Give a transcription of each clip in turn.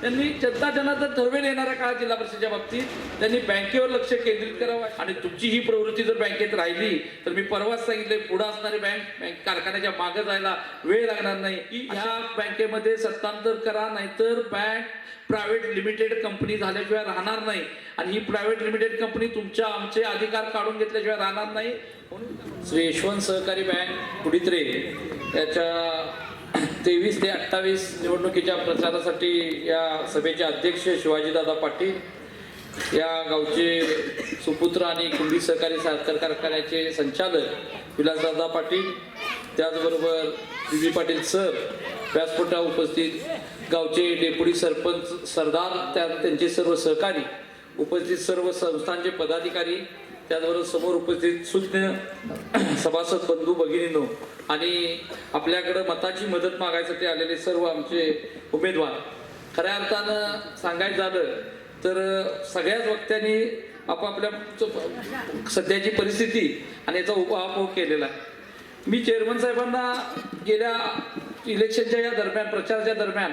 त्यांनी जनता जनार्दन ठरवेल येणाऱ्या काळात जिल्हा परिषदेच्या बाबतीत. त्यांनी बँकेवर लक्ष केंद्रित करावं. आणि तुमची ही प्रवृत्ती जर बँकेत राहिली तर मी परवाच सांगितले पुढे असणारी बँक बँक कारखान्याच्या मागे जायला वेळ लागणार नाही. की ह्या बँकेमध्ये सत्तांतर करा नाहीतर बँक प्रायव्हेट लिमिटेड कंपनी झाल्याशिवाय राहणार नाही. आणि ही प्रायव्हेट लिमिटेड कंपनी तुमच्या आमचे अधिकार काढून घेतल्याशिवाय राहणार नाही. म्हणून श्री यशवंत सहकारी बँक कुडित्रे याच्या तेवीस ते अठ्ठावीस निवडणुकीच्या प्रचारासाठी या सभेचे अध्यक्ष शिवाजीदादा पाटील या गावचे सुपुत्र आणि कुंभी सहकारी साखर कारखान्याचे संचालक विलासदादा पाटील त्याचबरोबर बी पाटील सर व्यासपुटा उपस्थित गावचे डेप्युटी सरपंच सरदार त्या त्यांचे सर्व सहकारी उपस्थित सर्व संस्थांचे पदाधिकारी त्याचबरोबर समोर उपस्थित सुज्ञ सभासद बंधू भगिनीनो आणि आपल्याकडं मताची मदत मागायसाठी आलेले सर्व आमचे उमेदवार. खऱ्या अर्थानं सांगायचं झालं तर सगळ्याच वक्त्यांनी आपापल्या सध्याची परिस्थिती आणि याचा उपापोग केलेला आहे. मी चेअरमन साहेबांना गेल्या इलेक्शनच्या या दरम्यान प्रचाराच्या दरम्यान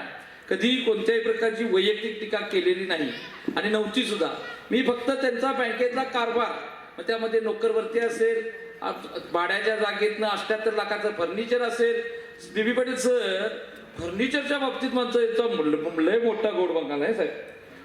कधीही कोणत्याही प्रकारची वैयक्तिक टीका केलेली नाही. आणि नव्हती सुद्धा. मी फक्त त्यांचा बँकेतला कारभार मग त्यामध्ये नोकरवरती असेल भाड्याच्या जागेतनं अष्ट्याहत्तर लाखाचं फर्निचर असेल. बीबी पाटील सर फर्निचरच्या बाबतीत माणसं लय मोठा गोड बंगाल आहे साहेब.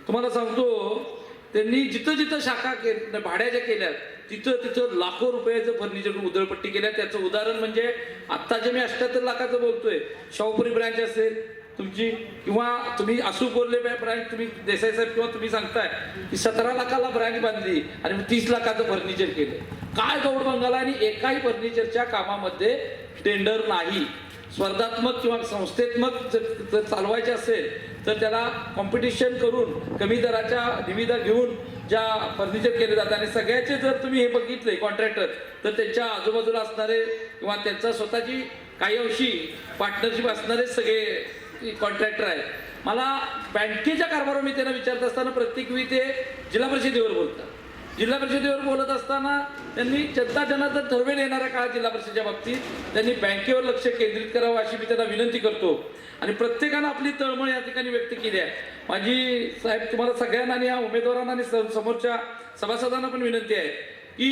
तुम्हाला सांगतो त्यांनी जिथं जिथं शाखा के भाड्याच्या केल्या तिथं तिथं लाखो रुपयाचं फर्निचर उधळपट्टी केल्या त्याचं उदाहरण म्हणजे आत्ता जे मी अष्ट्याहत्तर लाखाचं बोलतोय. शाहूपुरी ब्रँच असेल तुमची किंवा तुम्ही असू कोल्हे ब्रँच तुम्ही देसाई साहेब किंवा तुम्ही सांगताय की सतरा लाखाला ब्रँच बांधली आणि मग तीस लाखाचं फर्निचर केलं. काय गौड बंगाला आणि एकाही फर्निचरच्या कामामध्ये टेंडर नाही. स्पर्धात्मक किंवा संस्थेत्मक जर जर चालवायचे असेल तर त्याला कॉम्पिटिशन करून कमी दराच्या निविदा घेऊन ज्या फर्निचर केले जातात आणि सगळ्याचे जर तुम्ही हे बघितले कॉन्ट्रॅक्टर तर त्यांच्या आजूबाजूला असणारे किंवा त्यांचा स्वतःची काही अंशी पार्टनरशिप असणारे सगळे कॉन्ट्रॅक्टर आहे. मला बँकेच्या कारभारावर मी त्यांना विचारत असताना प्रत्येक वेळी ते जिल्हा परिषदेवर बोलतात. जिल्हा परिषदेवर बोलत असताना त्यांनी जनता जनार्दन ठरवेल येणाऱ्या काळात जिल्हा परिषदेच्या बाबतीत त्यांनी बँकेवर लक्ष केंद्रित करावं अशी मी त्यांना विनंती करतो. आणि प्रत्येकानं आपली तळमळ या ठिकाणी व्यक्त केली आहे. माझी साहेब तुम्हाला सगळ्यांना आणि या उमेदवारांना आणि समोरच्या सभासदांना पण विनंती आहे की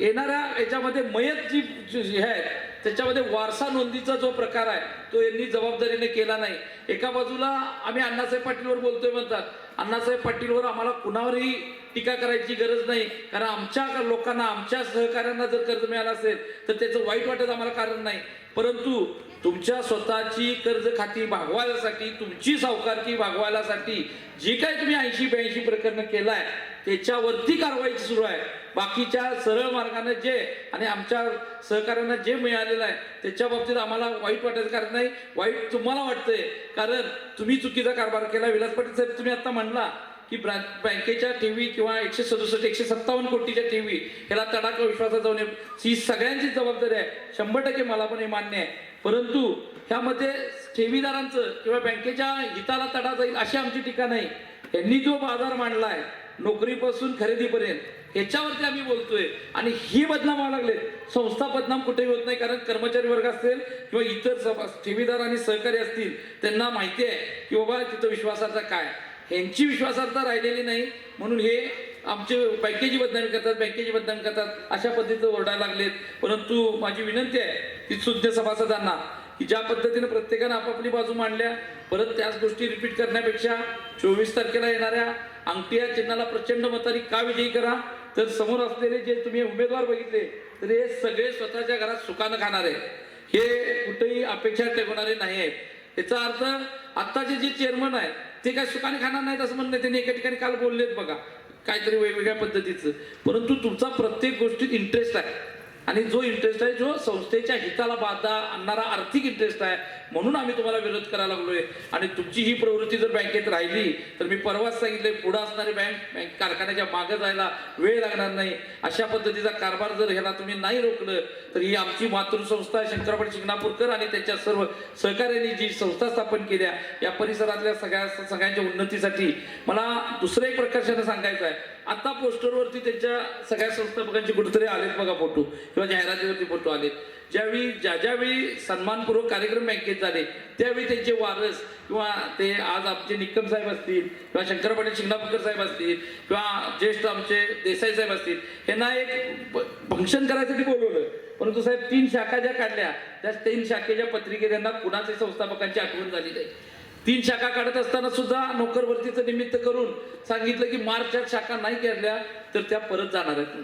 येणाऱ्या याच्यामध्ये मयत जी जी हे आहे त्याच्यामध्ये वारसा नोंदीचा जो प्रकार आहे तो यांनी जबाबदारीने केला नाही. एका बाजूला आम्ही अण्णासाहेब पाटीलवर बोलतोय म्हणतात. अण्णासाहेब पाटीलवर आम्हाला कुणावरही टीका करायची गरज नाही. कारण आमच्या लोकांना आमच्या सहकाऱ्यांना जर कर्ज मिळालं असेल तर त्याचं वाईट वाटत आम्हाला कारण नाही. परंतु तुमच्या स्वतःची कर्ज खाती भागवायसाठी तुमची सावकारकी भागवायसाठी जी काही तुम्ही ऐंशी ब्याऐंशी प्रकरणं केलाय त्याच्यावरती कारवाई सुरू आहे. बाकीच्या सरळ मार्गाने जे आणि आमच्या सहकाऱ्यांना जे मिळालेलं आहे त्याच्या बाबतीत आम्हाला वाईट वाटायचं कारण नाही. वाईट तुम्हाला वाटतंय. कारण तुम्ही चुकीचा कारभार केला. विलास पाटील साहेब तुम्ही आता म्हणला की ब्रा- बँकेच्या ठेवी किंवा एकशे सदुसष्ट एकशे सत्तावन्न कोटीच्या ठेवी ह्याला तडाखा विश्वासात जाऊन ही सगळ्यांची जबाबदारी आहे. शंभर टक्के मला पण हे मान्य आहे. परंतु ह्यामध्ये ठेवीदारांचं किंवा बँकेच्या हिताला तडा जाईल अशी आमची टीका नाही. यांनी जो बाजार मांडला आहे नोकरीपासून खरेदीपर्यंत. याच्यावरती आम्ही बोलतोय. आणि ही बदनाम व्हायला लागले. संस्था बदनाम कुठेही होत नाही कारण कर्मचारी वर्ग असेल किंवा इतर सभा ठेवीदार आणि सहकारी असतील त्यांना माहिती आहे की बाबा तिथं विश्वासाचा काय? ह्यांची विश्वासार्हता राहिलेली नाही. म्हणून हे आमचे बँकेची बदनामी करतात बँकेची बदनामी करतात अशा पद्धतीचं ओरडायला लागलेत. परंतु माझी विनंती आहे की सुज्ञ सभासदांना की ज्या पद्धतीनं प्रत्येकानं आपापली बाजू मांडल्या परत त्याच गोष्टी रिपीट करण्यापेक्षा चोवीस तारखेला येणाऱ्या अंगठिया चिन्हाला प्रचंड मताने का विजयी करा? तर समोर असलेले जे तुम्ही उमेदवार बघितले तर हे सगळे स्वतःच्या घरात सुखानं खाणारे हे कुठेही अपेक्षा ठेवणारे नाही आहेत. याचा अर्थ आत्ताचे जे चेअरमन आहे ते काय सुखाने खाणार नाहीत असं म्हणणं त्यांनी एका ठिकाणी काल बोललेत बघा काहीतरी वेगवेगळ्या पद्धतीचं. परंतु तुमचा प्रत्येक गोष्टीत इंटरेस्ट आहे. आणि जो इंटरेस्ट आहे जो संस्थेच्या हिताला बाधा आणणारा आर्थिक इंटरेस्ट आहे म्हणून आम्ही तुम्हाला विरोध करायला लागलोय. आणि तुमची ही प्रवृत्ती जर बँकेत राहिली तर मी परवाच सांगितले पुढे असणारी बँक बँक कारखान्याच्या मागे जायला वेळ लागणार नाही. अशा पद्धतीचा कारभार जर ह्याला तुम्ही नाही रोखलं तर ही आमची मातृसंस्था शंकरपट शिंगणापूरकर आणि त्यांच्या सर्व सहकार्यांनी जी संस्था स्थापन केल्या या परिसरातल्या सगळ्या सगळ्यांच्या उन्नतीसाठी. मला दुसरं एक प्रकर्षाने सांगायचं आहे. आता पोस्टरवरती त्यांच्या सगळ्या संस्थापकांचे कुठेतरी आलेत बघा फोटो किंवा जाहिरातीवरती फोटो आलेत. ज्यावेळी ज्या ज्यावेळी सन्मानपूर्वक कार्यक्रम बँकेत झाले त्यावेळी त्यांचे वारस किंवा ते आज आमचे निक्कम साहेब असतील किंवा शंकर पाटील शिंगणापूरकर साहेब असतील किंवा ज्येष्ठ आमचे देसाई साहेब असतील यांना एक फंक्शन करायसाठी बोलवलं. परंतु साहेब तीन शाखा ज्या काढल्या त्या तीन शाखेच्या पत्रिकेत त्यांना कुणाचे संस्थापकांची आठवण झाली नाही. तीन शाखा काढत असताना सुद्धा नोकरवर्तीचं निमित्त करून सांगितलं की मार्चात शाखा नाही काढल्या तर त्या परत जाणार आहेत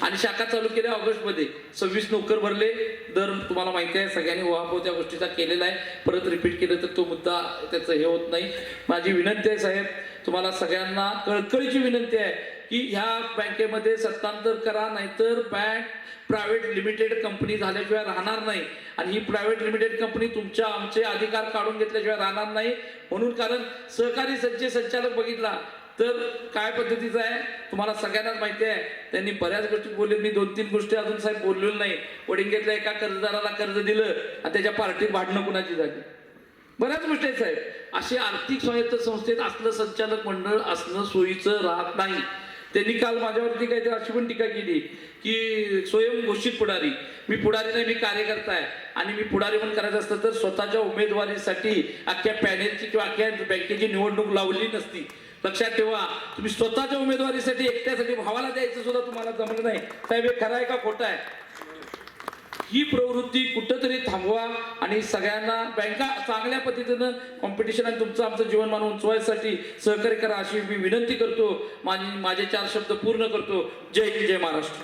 आणि शाखा चालू केल्या ऑगस्टमध्ये. सव्वीस नोकर भरले. दर तुम्हाला माहिती आहे सगळ्यांनी उहापोह त्या गोष्टीचा केलेला आहे. परत रिपीट केलं तर तो मुद्दा त्याचं हे होत नाही. माझी विनंती आहे साहेब तुम्हाला सगळ्यांना कळकळीची विनंती आहे की ह्या बँकेमध्ये सत्तांतर करा नाहीतर बँक प्रायव्हेट लिमिटेड कंपनी झाल्याशिवाय राहणार नाही. आणि ही प्रायव्हेट लिमिटेड कंपनी तुमच्या आमचे अधिकार काढून घेतल्याशिवाय राहणार नाही. म्हणून कारण सहकारी संचय संचालक बघितला तर काय पद्धतीचं आहे? तुम्हाला सगळ्यांनाच माहिती आहे. त्यांनी बऱ्याच गोष्टी बोलले. मी दोन तीन गोष्टी अजून साहेब बोललेलो नाही. वडिंगेतल्या एका कर्जदाराला कर्ज दिलं आणि त्याच्या पार्टीत भाडणं कुणाची झाली? बऱ्याच गोष्टी आहेत साहेब. अशी आर्थिक स्वायत्त संस्थेत असलं संचालक मंडळ असणं सोयीचं राहत नाही. त्यांनी काल माझ्यावरती काहीतरी अशी पण टीका केली की स्वयं घोषित पुढारी. मी पुढारी नाही मी कार्यकर्ता आहे आणि मी पुढारी पण करायचं असतं तर स्वतःच्या उमेदवारीसाठी अख्ख्या पॅनेलची किंवा अख्ख्या बँकेची निवडणूक लावली नसती. लक्षात ठेवा. तुम्ही स्वतःच्या उमेदवारीसाठी एकट्यासाठी भावाला द्यायचं सुद्धा तुम्हाला जमलं नाही. साहेब हे खरं आहे का खोटं आहे? ही प्रवृत्ती कुठंतरी थांबवा आणि सगळ्यांना बँका चांगल्या पद्धतीनं कॉम्पिटिशन आणि तुमचं आमचं जीवनमान उंचवायसाठी सहकार्य करा अशी मी विनंती करतो. माझी माझे चार शब्द पूर्ण करतो. जय हिंद जय महाराष्ट्र.